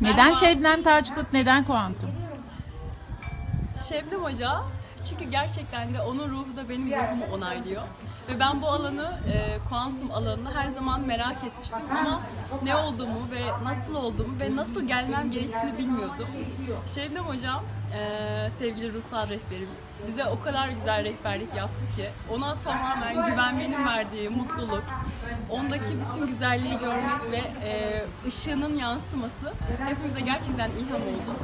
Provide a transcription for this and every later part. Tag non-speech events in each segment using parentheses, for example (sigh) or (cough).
Neden. Şebnem Taçkut, neden kuantum? Şebnem Hoca çünkü gerçekten de onun ruhu da benim ruhumu onaylıyor. Ve ben bu alanı, e, kuantum alanını her zaman merak etmiştim ama ne olduğumu ve nasıl olduğumu ve nasıl gelmem gerektiğini bilmiyordum. Şebnem Hocam, e, sevgili ruhsal rehberimiz, bize o kadar güzel rehberlik yaptı ki ona tamamen güvenmenin verdiği mutluluk, ondaki bütün güzelliği görmek ve e, ışığının yansıması hepimize gerçekten ilham oldu.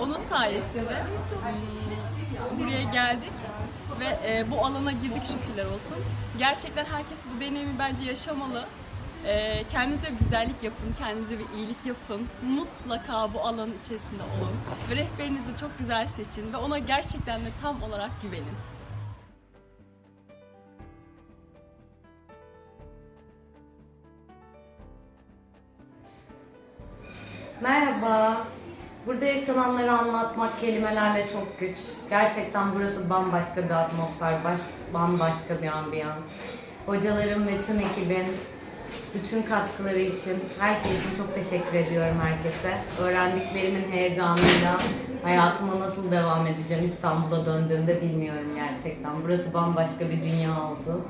Onun sayesinde hmm, buraya geldik ve e, bu alana girdik şükürler olsun. Gerçekten herkes bu deneyimi bence yaşamalı. E, kendinize bir güzellik yapın, kendinize bir iyilik yapın. Mutlaka bu alanın içerisinde olun. Ve rehberinizi çok güzel seçin ve ona gerçekten de tam olarak güvenin. Merhaba. Burada yaşananları anlatmak kelimelerle çok güç. Gerçekten burası bambaşka bir atmosfer, baş, bambaşka bir ambiyans. Hocalarım ve tüm ekibin bütün katkıları için, her şey için çok teşekkür ediyorum herkese. Öğrendiklerimin heyecanıyla hayatıma nasıl devam edeceğim İstanbul'a döndüğümde bilmiyorum gerçekten. Burası bambaşka bir dünya oldu.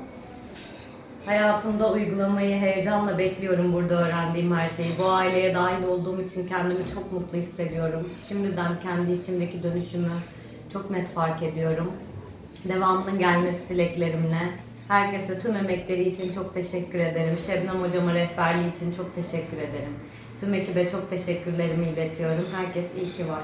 Hayatımda uygulamayı heyecanla bekliyorum burada öğrendiğim her şeyi. Bu aileye dahil olduğum için kendimi çok mutlu hissediyorum. Şimdiden kendi içimdeki dönüşümü çok net fark ediyorum. Devamının gelmesi dileklerimle. Herkese tüm emekleri için çok teşekkür ederim. Şebnem hocama rehberliği için çok teşekkür ederim. Tüm ekibe çok teşekkürlerimi iletiyorum. Herkes iyi ki var.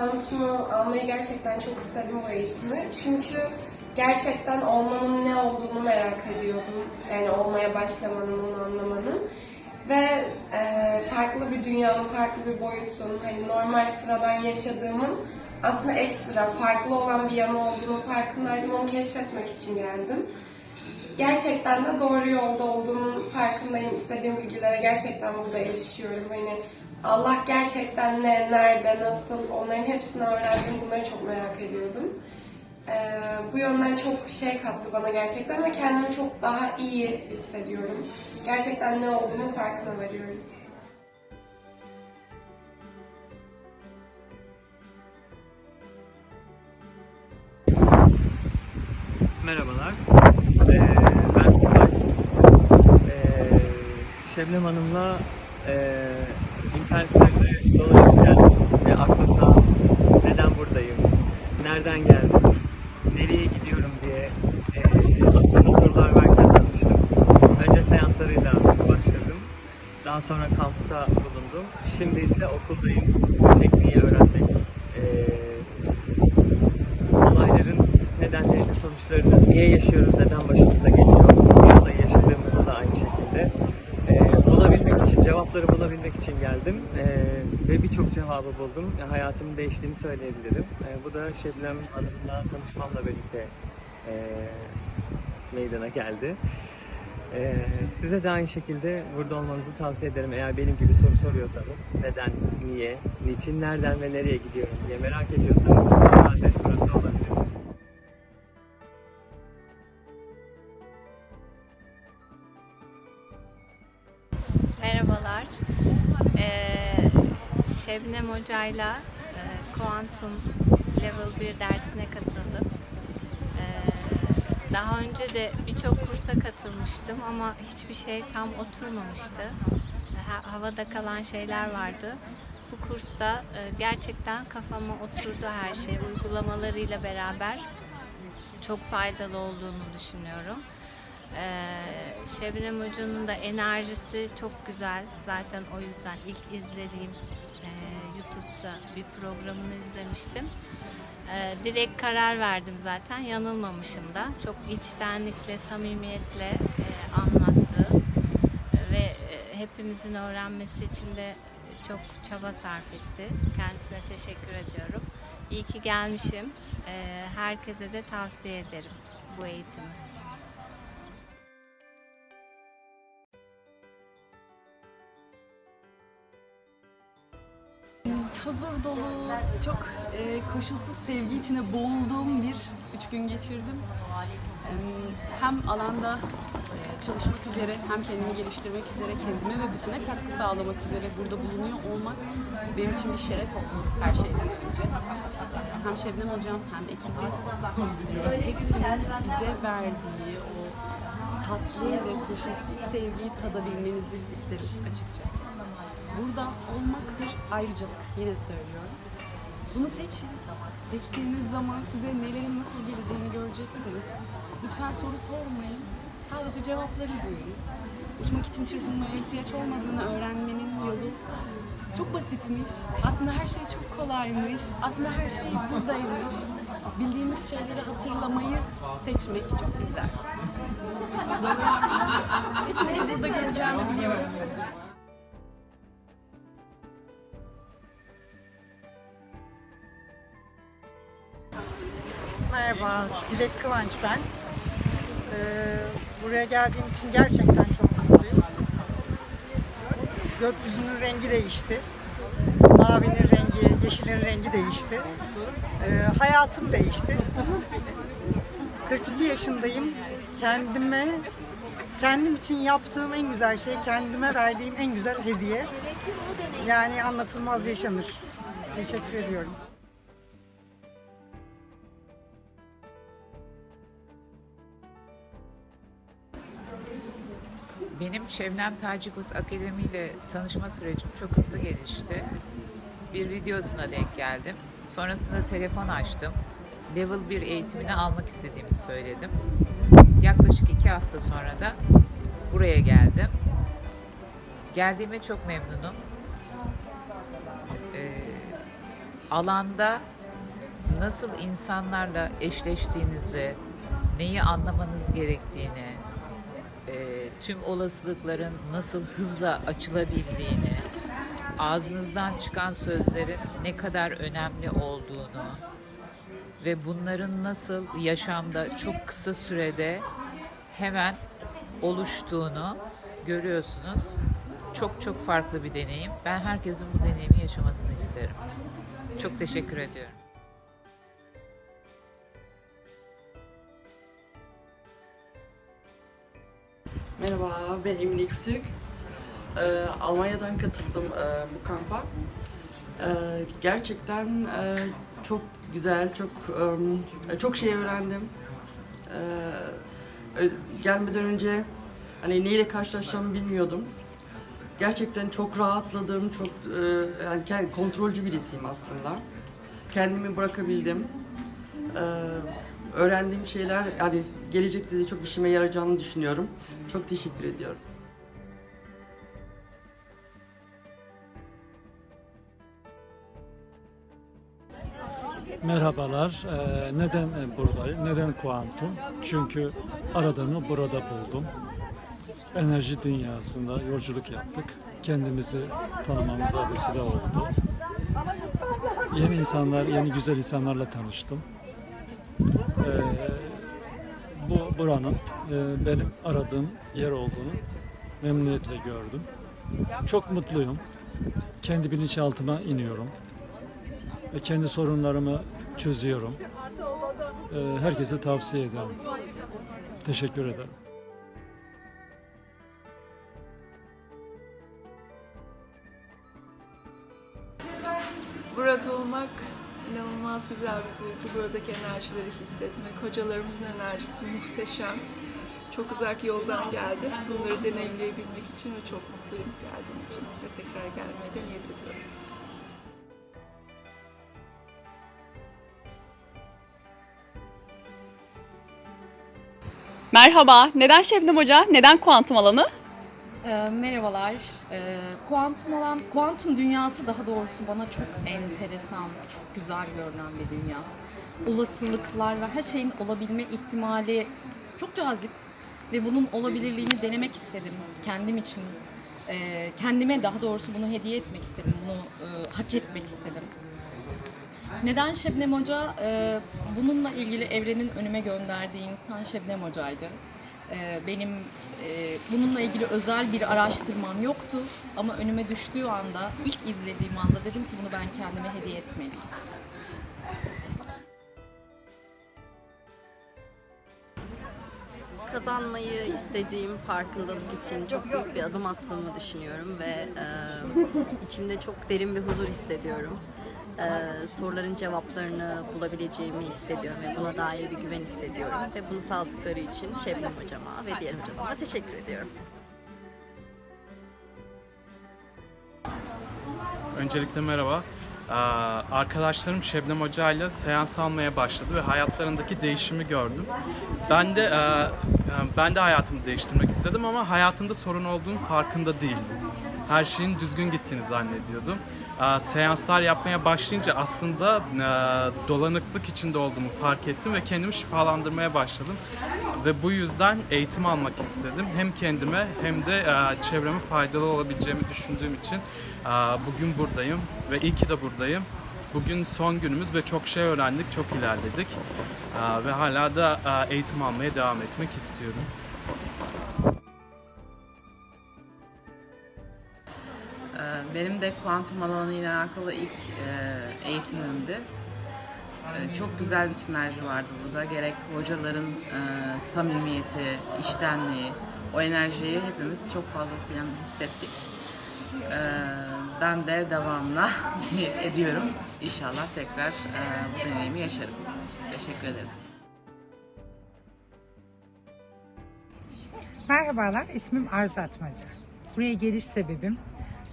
Ben kuantumu almayı gerçekten çok istedim bu eğitimi. Çünkü gerçekten olmanın ne olduğunu merak ediyordum. Yani olmaya başlamanın, onu anlamanın. Ve e, farklı bir dünyanın, farklı bir boyutun, hani normal sıradan yaşadığımın aslında ekstra, farklı olan bir yanı olduğunu farkındaydım. Onu keşfetmek için geldim. Gerçekten de doğru yolda olduğumun farkındayım. İstediğim bilgilere gerçekten burada erişiyorum. Hani Allah gerçekten ne, nerede, nasıl onların hepsini öğrendim. Bunları çok merak ediyordum. Ee, bu yönden çok şey kattı bana gerçekten ve kendimi çok daha iyi hissediyorum. Gerçekten ne olduğunu farkına varıyorum. Merhabalar. Ee, ben. Ee, Şebnem Hanım'la e, internetlerde dolaşırken ve aklımda neden buradayım, nereden geldim, nereye gidiyorum diye e, aklımda sorular varken tanıştım. Önce seanslarıyla başladım. Daha sonra kampta bulundum. Şimdi ise okuldayım. Tekniği öğrenmek, e, olayların nedenlerini, sonuçlarını, niye yaşıyoruz, neden başımıza geliyor, dünyada yaşadığımızda da aynı şekilde ee, bulabilmek cevapları bulabilmek için geldim Ee, ve birçok cevabı buldum. E, hayatımın değiştiğini söyleyebilirim. Ee, bu da Şebnem Hanım'la tanışmamla birlikte e, meydana geldi. Ee, size de aynı şekilde burada olmanızı tavsiye ederim. Eğer benim gibi soru soruyorsanız neden, niye, niçin, nereden ve nereye gidiyorum diye merak ediyorsanız adres burası olabilir. Şebnem Hoca'yla e, Kuantum Level 1 dersine katıldım. Ee, daha önce de birçok kursa katılmıştım ama hiçbir şey tam oturmamıştı. Ha- havada kalan şeyler vardı. Bu kursta e, gerçekten kafama oturdu her şey. Uygulamalarıyla beraber çok faydalı olduğunu düşünüyorum. Ee, Şebnem Hoca'nın da enerjisi çok güzel. Zaten o yüzden ilk izlediğim e, YouTube'da bir programını izlemiştim. Ee, direkt karar verdim zaten. Yanılmamışım da. Çok içtenlikle, samimiyetle e, anlattı. Ve e, hepimizin öğrenmesi için de çok çaba sarf etti. Kendisine teşekkür ediyorum. İyi ki gelmişim. Ee, herkese de tavsiye ederim bu eğitimi. Huzur dolu, çok e, koşulsuz sevgi içine boğulduğum bir üç gün geçirdim. Em, Hem alanda e, çalışmak üzere, hem kendimi geliştirmek üzere, kendime ve bütüne katkı sağlamak üzere burada bulunuyor olmak benim için bir şeref oldu her şeyden önce. Hem Şebnem Hocam hem ekibi hepsinin bize verdiği o tatlı ve koşulsuz sevgiyi tadabilmenizi isterim açıkçası. Burada olmak bir ayrıcalık yine söylüyorum. Bunu seçin. Seçtiğiniz zaman size nelerin nasıl geleceğini göreceksiniz. Lütfen soru sormayın. Sadece cevapları duyun. Uçmak için çırpınmaya ihtiyaç olmadığını öğrenmenin yolu çok basitmiş. Aslında her şey çok kolaymış. Aslında her şey buradaymış. Bildiğimiz şeyleri hatırlamayı seçmek çok bizden. Dolayısıyla hepinizi burada göreceğimi biliyorum. Merhaba, Dilek Kıvanç ben. Ee, buraya geldiğim için gerçekten çok mutluyum. Gökyüzünün rengi değişti. Mavinin rengi, yeşilin rengi değişti. Ee, hayatım değişti. 42 yaşındayım. Kendime, kendim için yaptığım en güzel şey, kendime verdiğim en güzel hediye. Yani anlatılmaz yaşanır. Teşekkür ediyorum. Benim Şebnem Tacikut Akademi ile tanışma sürecim çok hızlı gelişti. Bir videosuna denk geldim. Sonrasında telefon açtım. Level 1 eğitimini almak istediğimi söyledim. Yaklaşık iki hafta sonra da buraya geldim. Geldiğime çok memnunum. Ee, alanda nasıl insanlarla eşleştiğinizi, neyi anlamanız gerektiğini, e, tüm olasılıkların nasıl hızla açılabildiğini, ağzınızdan çıkan sözlerin ne kadar önemli olduğunu ve bunların nasıl yaşamda çok kısa sürede hemen oluştuğunu görüyorsunuz. Çok çok farklı bir deneyim. Ben herkesin bu deneyimi yaşamasını isterim. Çok teşekkür ediyorum. Merhaba, ben Emine Kütük. Ee, Almanya'dan katıldım e, bu kampa. Ee, gerçekten e, çok güzel, çok e, çok şey öğrendim. Ee, gelmeden önce hani neyle karşılaşacağımı bilmiyordum. Gerçekten çok rahatladım, çok e, yani kend- kontrolcü birisiyim aslında. Kendimi bırakabildim. Ee, öğrendiğim şeyler yani gelecekte de çok işime yarayacağını düşünüyorum. Çok teşekkür ediyorum. Merhabalar. Ee, neden buradayım? Neden kuantum? Çünkü aradığımı burada buldum. Enerji dünyasında yolculuk yaptık. Kendimizi tanımamıza vesile oldu. Yeni insanlar, yeni güzel insanlarla tanıştım. Ee, bu buranın e, benim aradığım yer olduğunu memnuniyetle gördüm. Çok mutluyum. Kendi bilinçaltıma iniyorum ve kendi sorunlarımı çözüyorum. Ee, Herkese tavsiye ederim. Teşekkür ederim. Burada olmak inanılmaz güzel bir duygu. Buradaki enerjileri hissetmek. Hocalarımızın enerjisi muhteşem. Çok uzak yoldan geldim. Bunları deneyimleyebilmek için ve çok mutluyum geldiğim için. Ve tekrar gelmeye de niyet ediyorum. Merhaba, neden Şebnem Hoca, neden kuantum alanı? Ee, merhabalar. Ee, kuantum alan, kuantum dünyası daha doğrusu bana çok enteresan, çok güzel görünen bir dünya. Olasılıklar ve her şeyin olabilme ihtimali çok cazip ve bunun olabilirliğini denemek istedim kendim için. Ee, kendime daha doğrusu bunu hediye etmek istedim, bunu e, hak etmek istedim. Neden Şebnem Hoca? Ee, bununla ilgili evrenin önüme gönderdiği insan Şebnem Hoca'ydı. Ee, benim e, bununla ilgili özel bir araştırmam yoktu ama önüme düştüğü anda, ilk izlediğim anda dedim ki bunu ben kendime hediye etmeliyim. kazanmayı istediğim farkındalık için çok büyük bir adım attığımı düşünüyorum ve e, içimde çok derin bir huzur hissediyorum. E, soruların cevaplarını bulabileceğimi hissediyorum ve buna dair bir güven hissediyorum ve bunu sağladıkları için Şebnem hocama ve diğer hocama teşekkür ediyorum. Öncelikle merhaba. Ee, Arkadaşlarım Şebnem Hoca ile seans almaya başladı ve hayatlarındaki değişimi gördüm. Ben de e, ben de hayatımı değiştirmek istedim ama hayatımda sorun olduğunu farkında değildim. Her şeyin düzgün gittiğini zannediyordum. Ee, Seanslar yapmaya başlayınca aslında e, dolanıklık içinde olduğumu fark ettim ve kendimi şifalandırmaya başladım. Ve bu yüzden eğitim almak istedim. Hem kendime hem de e, çevreme faydalı olabileceğimi düşündüğüm için e, bugün buradayım ve iyi ki de buradayım. Bugün son günümüz ve çok şey öğrendik, çok ilerledik. Ve hala da eğitim almaya devam etmek istiyorum. Benim de kuantum alanıyla alakalı ilk e, eğitimimdi. Ee, Çok güzel bir sinerji vardı burada. Gerek hocaların e, samimiyeti, iştenliği, o enerjiyi hepimiz çok fazlasıyla hissettik. Ben de devamına niyet (laughs) ediyorum. İnşallah tekrar e, bu deneyimi yaşarız. Teşekkür ederiz. Merhabalar, ismim Arzu Atmaca. Buraya geliş sebebim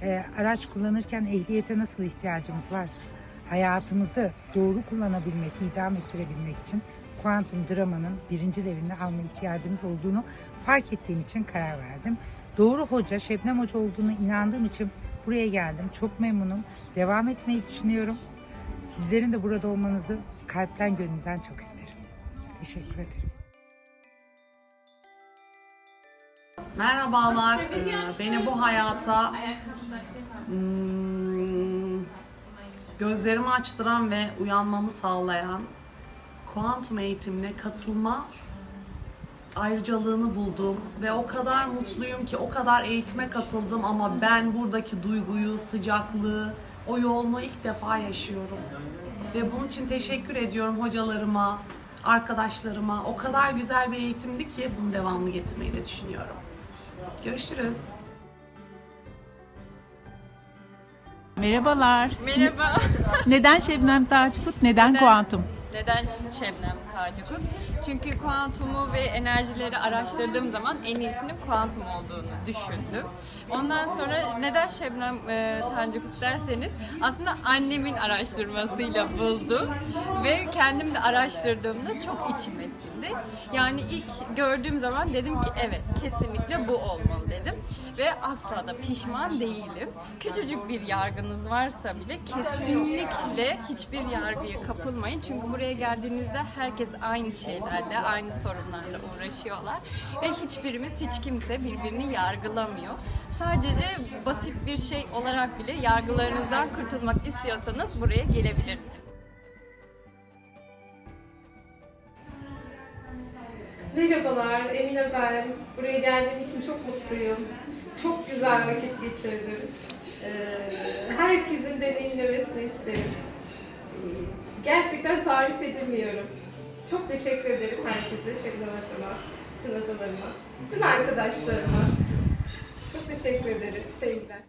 e, araç kullanırken ehliyete nasıl ihtiyacımız varsa hayatımızı doğru kullanabilmek, idam ettirebilmek için kuantum dramanın birinci devrini alma ihtiyacımız olduğunu fark ettiğim için karar verdim. Doğru hoca, Şebnem Hoca olduğunu inandığım için buraya geldim. Çok memnunum. Devam etmeyi düşünüyorum. Sizlerin de burada olmanızı kalpten gönülden çok isterim. Teşekkür ederim. Merhabalar. Ee, Beni bu hayata hmm, gözlerimi açtıran ve uyanmamı sağlayan kuantum eğitimine katılma ayrıcalığını buldum ve o kadar mutluyum ki o kadar eğitime katıldım ama ben buradaki duyguyu, sıcaklığı, o yoğunluğu ilk defa yaşıyorum. Ve bunun için teşekkür ediyorum hocalarıma, arkadaşlarıma. O kadar güzel bir eğitimdi ki bunu devamlı getirmeyi de düşünüyorum. Görüşürüz. Merhabalar. Merhaba. (laughs) Neden Şebnem Taçkut, neden, Neden? kuantum? Neden Şebnem Tacikut? Çünkü kuantumu ve enerjileri araştırdığım zaman en iyisinin kuantum olduğunu düşündüm. Ondan sonra neden Şebnem e, Tacikut derseniz aslında annemin araştırmasıyla buldum ve kendim de araştırdığımda çok içime sindi. Yani ilk gördüğüm zaman dedim ki evet kesinlikle bu olmalı dedim ve asla da pişman değilim. Küçücük bir yargınız varsa bile kesinlikle hiçbir yargıya kapılmayın. Çünkü buraya geldiğinizde herkes aynı şeylerle, aynı sorunlarla uğraşıyorlar. Ve hiçbirimiz, hiç kimse birbirini yargılamıyor. Sadece basit bir şey olarak bile yargılarınızdan kurtulmak istiyorsanız buraya gelebilirsiniz. Merhabalar, Emine ben. Buraya geldiğim için çok mutluyum. Çok güzel vakit geçirdim. Ee, herkesin deneyimlemesini isterim. Ee, gerçekten tarif edemiyorum. Çok teşekkür ederim herkese, Şebnem hocama, bütün hocalarıma, bütün arkadaşlarıma. Çok teşekkür ederim. Sevgiler.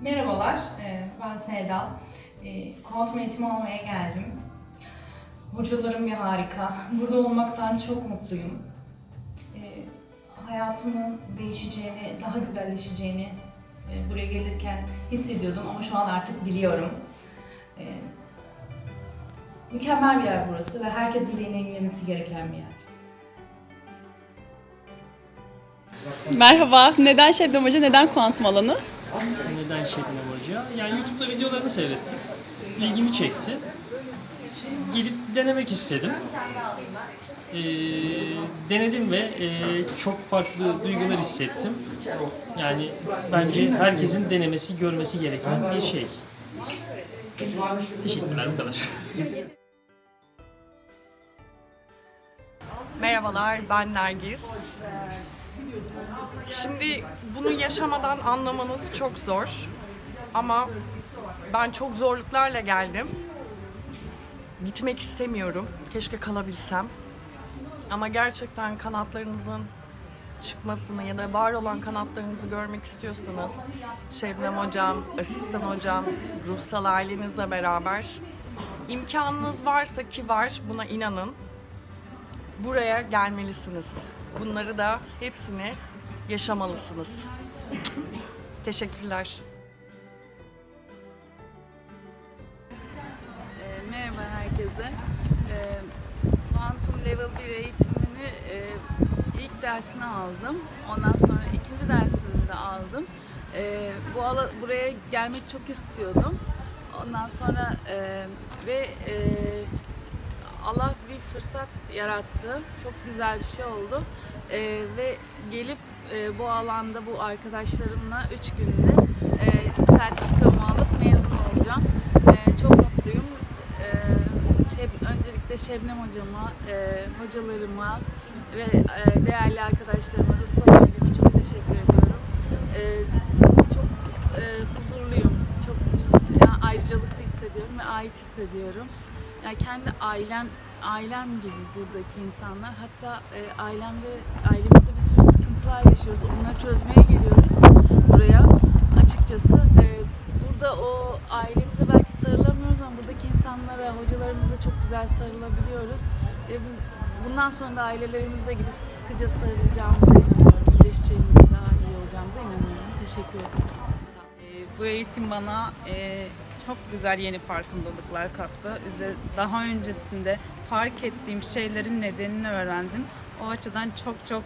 Merhabalar, e, ben Seda. E, Kuantum eğitimi almaya geldim. Hocalarım bir harika. Burada olmaktan çok mutluyum. E, Hayatımın değişeceğini, daha güzelleşeceğini buraya gelirken hissediyordum ama şu an artık biliyorum. Mükemmel bir yer burası ve herkesin deneyimlemesi gereken bir yer. Merhaba, neden Şebnem Hoca, neden kuantum alanı? Neden Şebnem Hoca? Yani YouTube'da videolarını seyrettim. İlgimi çekti. Gelip denemek istedim. Ee, denedim ve e, çok farklı duygular hissettim. Yani bence herkesin denemesi, görmesi gereken bir şey. Teşekkürler bu kadar. Merhabalar, ben Nergis. Şimdi bunu yaşamadan anlamanız çok zor. Ama ben çok zorluklarla geldim. Gitmek istemiyorum. Keşke kalabilsem. Ama gerçekten kanatlarınızın çıkmasını ya da var olan kanatlarınızı görmek istiyorsanız Şebnem Hocam, asistan hocam, ruhsal ailenizle beraber imkanınız varsa ki var buna inanın buraya gelmelisiniz. Bunları da hepsini yaşamalısınız. Teşekkürler. E, merhaba herkese. E, Quantum Level 1 eğitimini e, ilk dersini aldım. Ondan sonra ikinci dersini de aldım. E, bu ala, buraya gelmek çok istiyordum. Ondan sonra e, ve e, Allah bir fırsat yarattı. Çok güzel bir şey oldu. E, ve gelip e, bu alanda bu arkadaşlarımla üç günde e, sertifikamı alıp mezun olacağım. E, çok mutluyum. E, Şeb, öncelikle Şebnem hocama, e, hocalarıma ve e, değerli arkadaşlarıma, Ruslan aileme çok teşekkür ediyorum. E, çok e, huzurluyum. Çok yani ayrıcalıklı hissediyorum ve ait hissediyorum. Yani kendi ailem ailem gibi buradaki insanlar. Hatta e, ailemde ailemizde bir sürü sıkıntılar yaşıyoruz. Onları çözmeye geliyoruz buraya. Açıkçası e, burada o ailemize belki sarılamıyoruz ama buradaki insanlara, hocalarımıza çok güzel sarılabiliyoruz. E, biz bundan sonra da ailelerimize gidip sıkıca sarılacağımıza inanıyorum. İyileşeceğimize, daha iyi olacağımıza inanıyorum. Teşekkür ederim. Bu eğitim bana e, çok güzel yeni farkındalıklar kattı. Daha öncesinde fark ettiğim şeylerin nedenini öğrendim. O açıdan çok çok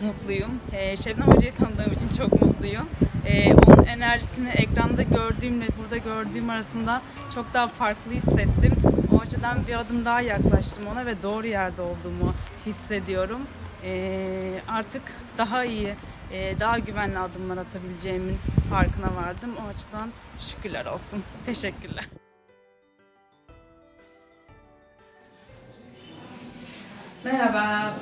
mutluyum. E, Şebnem Hoca'yı tanıdığım için çok mutluyum. E, onun enerjisini ekranda gördüğümle burada gördüğüm arasında çok daha farklı hissettim. O açıdan bir adım daha yaklaştım ona ve doğru yerde olduğumu hissediyorum. E, artık daha iyi, e, daha güvenli adımlar atabileceğimin farkına vardım. O açıdan şükürler olsun. Teşekkürler. Merhaba.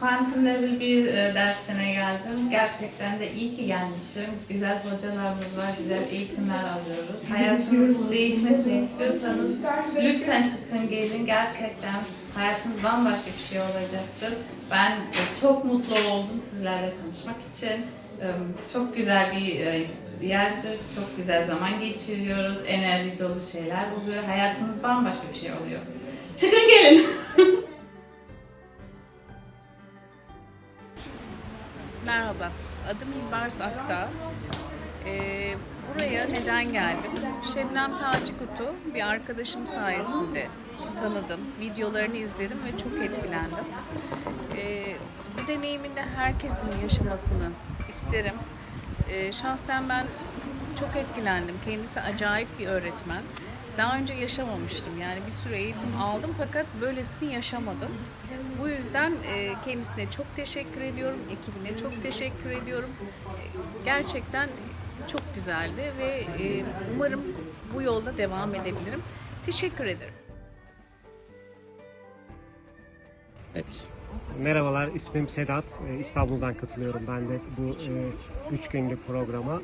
Quantum Level 1 e, dersine geldim. Gerçekten de iyi ki gelmişim. Güzel hocalarımız var, güzel eğitimler alıyoruz. Hayatınız değişmesini istiyorsanız lütfen çıkın gelin. Gerçekten hayatınız bambaşka bir şey olacaktır. Ben e, çok mutlu oldum sizlerle tanışmak için. E, Çok güzel bir e, yerdir. Çok güzel zaman geçiriyoruz. Enerji dolu şeyler oluyor. Hayatınız bambaşka bir şey oluyor. Çıkın gelin. (laughs) Merhaba, adım İlbars Akta. Ee, buraya neden geldim? Şebnem Taçkutu bir arkadaşım sayesinde tanıdım. Videolarını izledim ve çok etkilendim. Ee, bu deneyiminde herkesin yaşamasını isterim. Ee, şahsen ben çok etkilendim. Kendisi acayip bir öğretmen. Daha önce yaşamamıştım. Yani bir sürü eğitim aldım fakat böylesini yaşamadım. Bu yüzden e, kendisine çok teşekkür ediyorum. Ekibine çok teşekkür ediyorum. E, Gerçekten çok güzeldi ve e, umarım bu yolda devam edebilirim. Teşekkür ederim. Merhabalar, ismim Sedat. Ee, İstanbul'dan katılıyorum ben de bu e, üç günlük programa.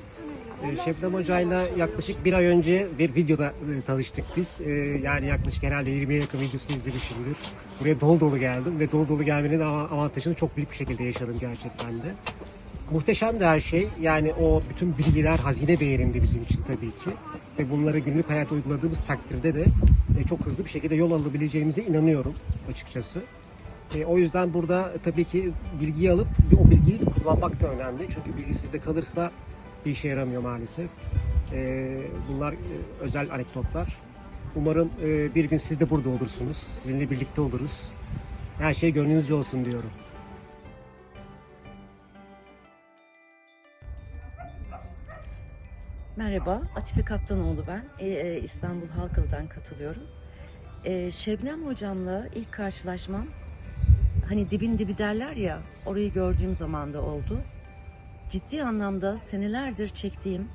E, Şebnem Hoca'yla yaklaşık bir ay önce bir videoda e, tanıştık biz. E, yani yaklaşık herhalde 20'ye yakın videosunu izlemişimdir. Buraya dolu dolu geldim ve dolu dolu gelmenin av- avantajını çok büyük bir şekilde yaşadım gerçekten de. Muhteşemdi her şey. Yani o bütün bilgiler hazine değerinde bizim için tabii ki. Ve bunları günlük hayata uyguladığımız takdirde de e, çok hızlı bir şekilde yol alabileceğimize inanıyorum açıkçası. E, o yüzden burada tabii ki bilgiyi alıp o bilgiyi kullanmak da önemli. Çünkü bilgi sizde kalırsa bir işe yaramıyor maalesef. E, bunlar e, özel anekdotlar. Umarım e, bir gün siz de burada olursunuz. Sizinle birlikte oluruz. Her şey gönlünüzce olsun diyorum. Merhaba, Atife Kaptanoğlu ben. Ee, e, İstanbul Halkalı'dan katılıyorum. Ee, Şebnem hocamla ilk karşılaşmam, hani dibin dibi derler ya, orayı gördüğüm zaman da oldu. Ciddi anlamda senelerdir çektiğim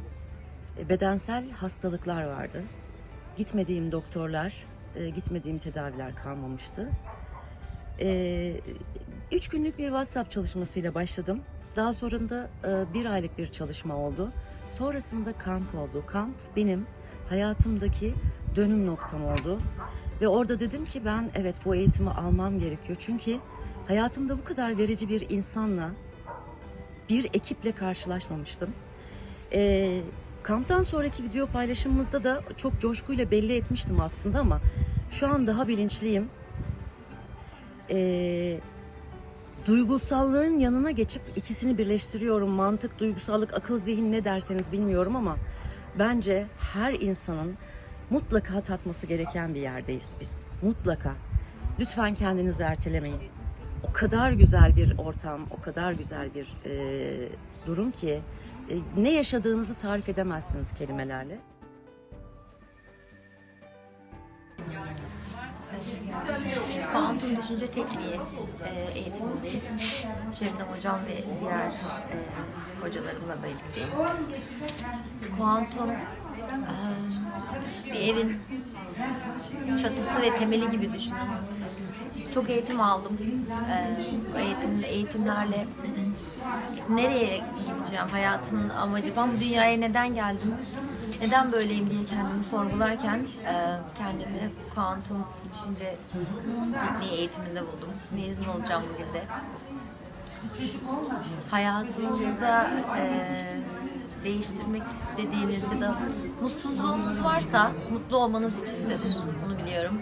e, bedensel hastalıklar vardı. Gitmediğim doktorlar, e, gitmediğim tedaviler kalmamıştı. Ee, üç günlük bir WhatsApp çalışmasıyla başladım. Daha sonrasında e, bir aylık bir çalışma oldu. Sonrasında kamp oldu. Kamp benim hayatımdaki dönüm noktam oldu. Ve orada dedim ki ben evet bu eğitimi almam gerekiyor. Çünkü hayatımda bu kadar verici bir insanla, bir ekiple karşılaşmamıştım. Ee, kamptan sonraki video paylaşımımızda da çok coşkuyla belli etmiştim aslında ama şu an daha bilinçliyim. Ee, duygusallığın yanına geçip ikisini birleştiriyorum. Mantık, duygusallık, akıl, zihin ne derseniz bilmiyorum ama bence her insanın mutlaka tatması gereken bir yerdeyiz biz. Mutlaka. Lütfen kendinizi ertelemeyin. O kadar güzel bir ortam, o kadar güzel bir e, durum ki e, ne yaşadığınızı tarif edemezsiniz kelimelerle. Kuantum Düşünce Tekniği e, eğitimindeyiz. Şebnem Hocam ve diğer e, hocalarımla birlikteyim. Kuantum e, bir evin çatısı ve temeli gibi düşünün. Çok eğitim aldım. E, eğitim, eğitimlerle nereye gideceğim, hayatımın amacı, ben bu dünyaya neden geldim, neden böyleyim diye kendimi sorgularken e, kendimi kuantum düşünce tekniği eğitiminde buldum. Mezun olacağım bugün de. Hayatınızda e, değiştirmek istediğiniz ya da mutsuzluğunuz varsa mutlu olmanız içindir. Bunu biliyorum.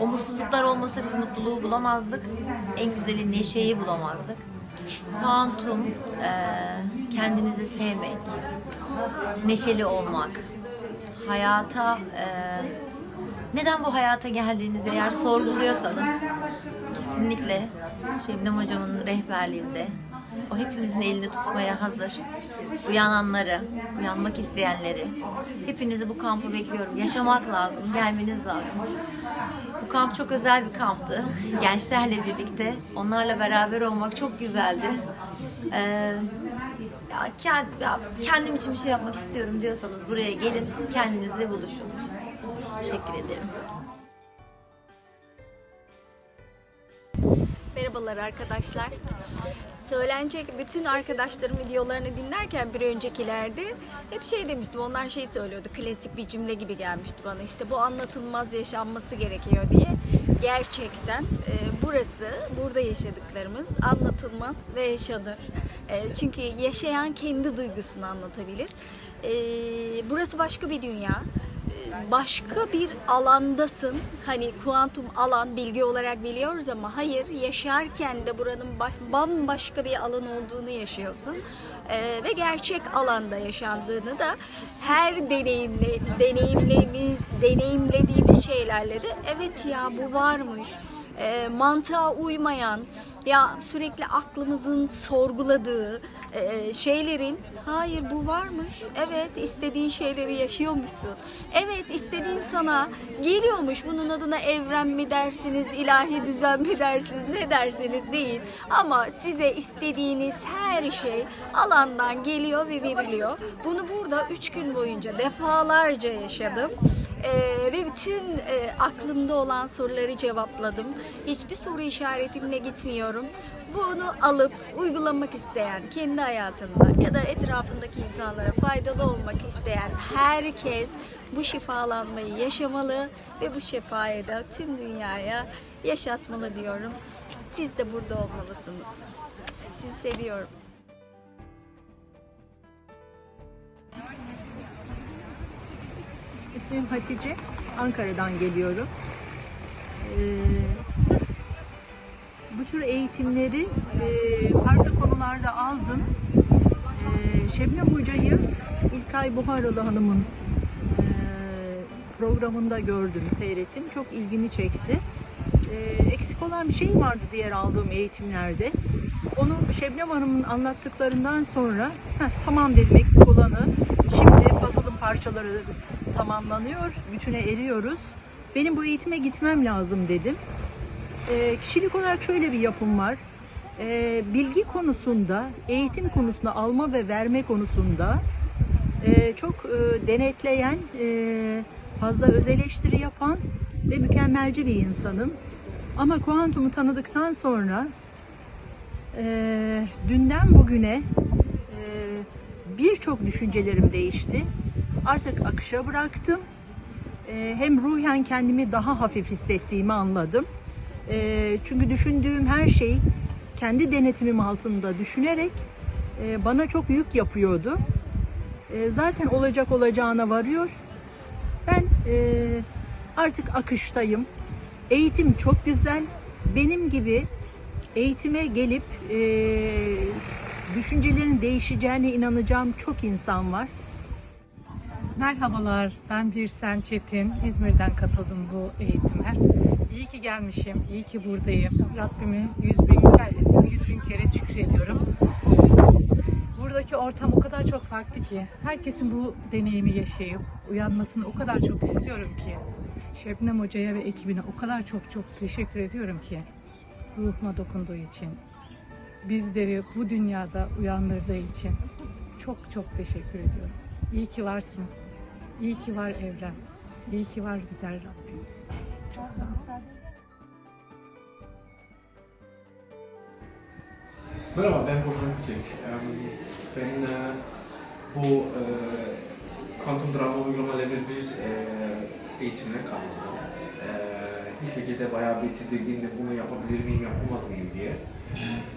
O mutsuzluklar olmasa biz mutluluğu bulamazdık. En güzeli neşeyi bulamazdık. Kuantum, e, kendinizi sevmek, neşeli olmak, hayata e, neden bu hayata geldiğinizi eğer sorguluyorsanız kesinlikle Şebnem Hocam'ın rehberliğinde o hepimizin elini tutmaya hazır. Uyananları, uyanmak isteyenleri, hepinizi bu kampı bekliyorum. Yaşamak lazım, gelmeniz lazım. Bu kamp çok özel bir kamptı. Gençlerle birlikte, onlarla beraber olmak çok güzeldi. Ee, ya, kend- ya kendim için bir şey yapmak istiyorum diyorsanız buraya gelin, kendinizle buluşun. Teşekkür ederim. Merhabalar arkadaşlar. Söylenecek bütün arkadaşlarım videolarını dinlerken bir öncekilerde hep şey demiştim. Onlar şey söylüyordu. Klasik bir cümle gibi gelmişti bana. İşte bu anlatılmaz yaşanması gerekiyor diye. Gerçekten e, burası, burada yaşadıklarımız anlatılmaz ve yaşanır. E, çünkü yaşayan kendi duygusunu anlatabilir. E, burası başka bir dünya başka bir alandasın. Hani kuantum alan bilgi olarak biliyoruz ama hayır yaşarken de buranın ba- bambaşka bir alan olduğunu yaşıyorsun. Ee, ve gerçek alanda yaşandığını da her deneyimle deneyimlediğimiz deneyimlediğimiz şeylerle de evet ya bu varmış. E, mantığa uymayan ya sürekli aklımızın sorguladığı e, şeylerin hayır bu varmış. Evet istediğin şeyleri yaşıyormuşsun. Evet istediğin sana geliyormuş. Bunun adına evren mi dersiniz, ilahi düzen mi dersiniz, ne derseniz deyin. Ama size istediğiniz her şey alandan geliyor ve veriliyor. Bunu burada üç gün boyunca defalarca yaşadım. Ee, ve bütün e, aklımda olan soruları cevapladım. Hiçbir soru işaretimle gitmiyorum. Bunu alıp uygulamak isteyen, kendi hayatında ya da etrafındaki insanlara faydalı olmak isteyen herkes bu şifalanmayı yaşamalı ve bu şifayı da tüm dünyaya yaşatmalı diyorum. Siz de burada olmalısınız. Sizi seviyorum. İsmim Hatice. Ankara'dan geliyorum. Ee, bu tür eğitimleri e, farklı konularda aldım. Ee, Şebnem Hoca'yı İlkay Buharalı Hanım'ın e, programında gördüm, seyrettim. Çok ilgimi çekti. Ee, eksik olan bir şey vardı diğer aldığım eğitimlerde. Onu Şebnem Hanım'ın anlattıklarından sonra "Heh, tamam dedim eksik olanı. Şimdi puzzle'ın parçaları tamamlanıyor, bütüne eriyoruz. Benim bu eğitime gitmem lazım dedim. Ee, kişilik olarak şöyle bir yapım var. Ee, bilgi konusunda, eğitim konusunda, alma ve verme konusunda e, çok e, denetleyen, e, fazla öz eleştiri yapan ve mükemmelci bir insanım. Ama kuantumu tanıdıktan sonra e, dünden bugüne e, birçok düşüncelerim değişti. Artık akışa bıraktım. E, hem ruhen kendimi daha hafif hissettiğimi anladım. E, çünkü düşündüğüm her şey kendi denetimim altında düşünerek e, bana çok yük yapıyordu. E, zaten olacak olacağına varıyor. Ben e, artık akıştayım. Eğitim çok güzel. Benim gibi eğitime gelip e, düşüncelerin değişeceğine inanacağım çok insan var. Merhabalar, ben Birsen Çetin. İzmir'den katıldım bu eğitime. İyi ki gelmişim, iyi ki buradayım. Rabbimi yüz bin, kere- yüz bin kere şükrediyorum. Buradaki ortam o kadar çok farklı ki. Herkesin bu deneyimi yaşayıp uyanmasını o kadar çok istiyorum ki. Şebnem Hoca'ya ve ekibine o kadar çok çok teşekkür ediyorum ki. Ruhuma dokunduğu için. Bizleri bu dünyada uyandırdığı için çok çok teşekkür ediyorum. İyi ki varsınız. İyi ki var evren. İyi ki var güzel Rabbim. Çok sağ olun. Merhaba, ben Burhan Kütük. Ben e, bu e, Quantum Drama Uygulama Level 1 e, eğitimine katıldım. E, İlk önce de bayağı bir tedirgindim, bunu yapabilir miyim, yapamaz mıyım diye.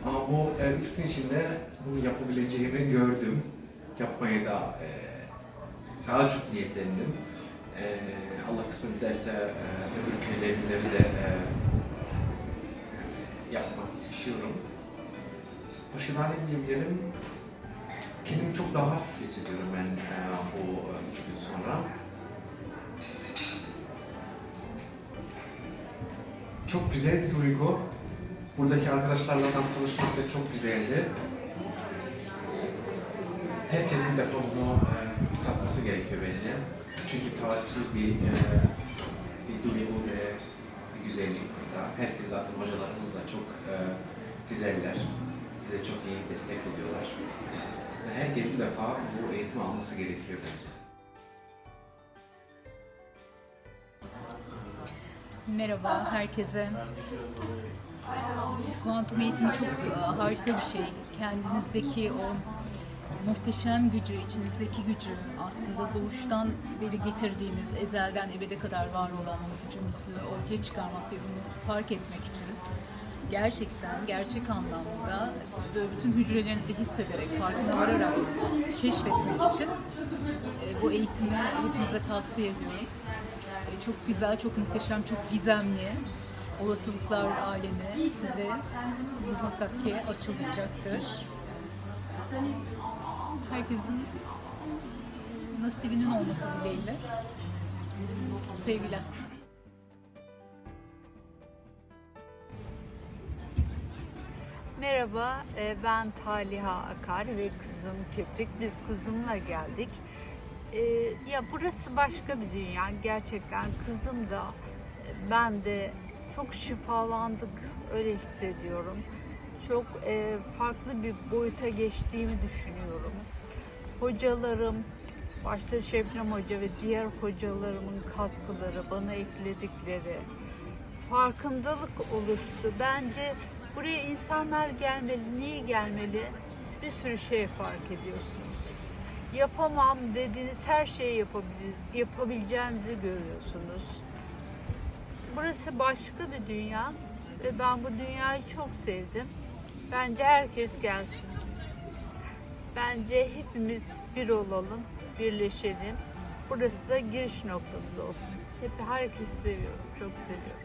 Ama bu e, üç gün içinde bunu yapabileceğimi gördüm. Yapmaya da e, daha çok niyetlendim. E, Allah kısmet ederse e, öbür köylerimleri de e, yapmak istiyorum. Başka daha ne diyebilirim? Kendimi çok daha hafif hissediyorum ben e, bu e, üç gün sonra. Çok güzel bir duygu. Buradaki arkadaşlarla tanışmak da çok güzeldi. Herkes bir defa bunu e, tatması gerekiyor bence. Çünkü tarifsiz bir e, bir duygu ve bir güzellik. Herkes zaten hocalarımız da çok e, güzeller. Bize çok iyi destek oluyorlar. Herkes bir defa bu eğitimi alması gerekiyor bence. Merhaba herkese. Kuantum eğitimi çok e, harika bir şey. Kendinizdeki o muhteşem gücü, içinizdeki gücü aslında doğuştan beri getirdiğiniz, ezelden ebede kadar var olan o gücünüzü ortaya çıkarmak ve bunu fark etmek için gerçekten gerçek anlamda böyle bütün hücrelerinizde hissederek, farkına vararak keşfetmek için e, bu eğitimi hepinize tavsiye ediyorum. E, Çok güzel, çok muhteşem, çok gizemli olasılıklar alemi size muhakkak ki açılacaktır. Herkesin nasibinin olması dileğiyle. Sevgiler. Merhaba, e, ben Taliha Akar ve kızım Köpük. Biz kızımla geldik. E, Ya burası başka bir dünya. Gerçekten kızım da ben de çok şifalandık. Öyle hissediyorum. Çok e, farklı bir boyuta geçtiğimi düşünüyorum. Hocalarım, başta Şebnem Hoca ve diğer hocalarımın katkıları, bana ekledikleri, farkındalık oluştu. Bence buraya insanlar gelmeli. Niye gelmeli? Bir sürü şey fark ediyorsunuz. Yapamam dediğiniz her şeyi yapabilir, yapabileceğinizi görüyorsunuz. Burası başka bir dünya ve ben bu dünyayı çok sevdim. Bence herkes gelsin. Bence hepimiz bir olalım, birleşelim. Burası da giriş noktamız olsun. Hep herkesi seviyorum, çok seviyorum.